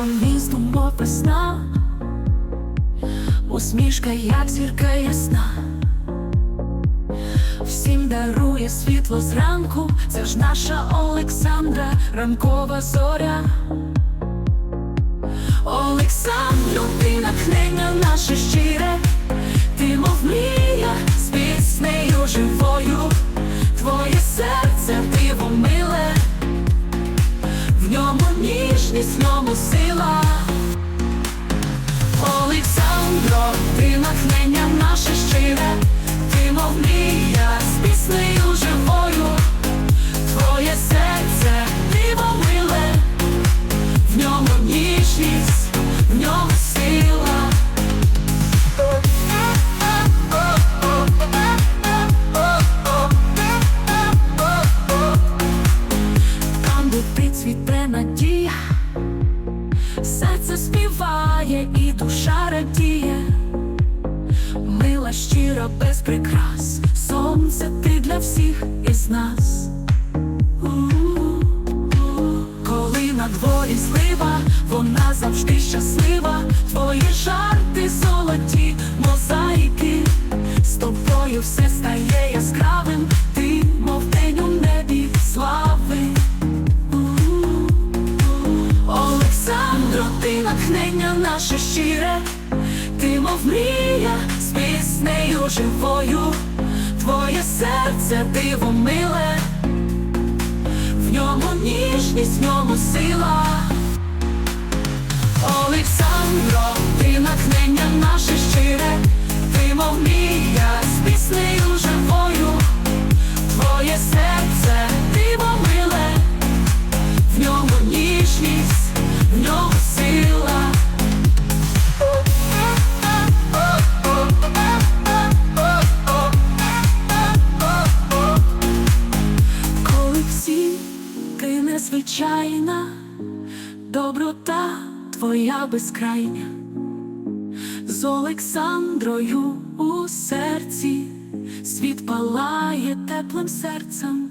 по місту, мов весна, усмішка, як зірка ясна, всім дарує світло зранку, це ж наша Олександра, ранкова зоря. Олександр, ти натхнення наше щире, ніжність, в ньому сила. Там, де ти цвіте серце співає і душа радіє, мила щира без прикрас, сонце ти для всіх із нас. На дворі злива, вона завжди щаслива, твої жарти золоті, мозаїки, з тобою все стає яскравим, ти, мов день у небі слави. Олександро, ти натхнення наше щире, ти мов мрія з піснею живою, твоє серце диво миле, в ньому ніжність, в ньому сила. Олександро, незвичайна, доброта твоя безкрайня, з Олександрою у серці, світ палає теплим серцем.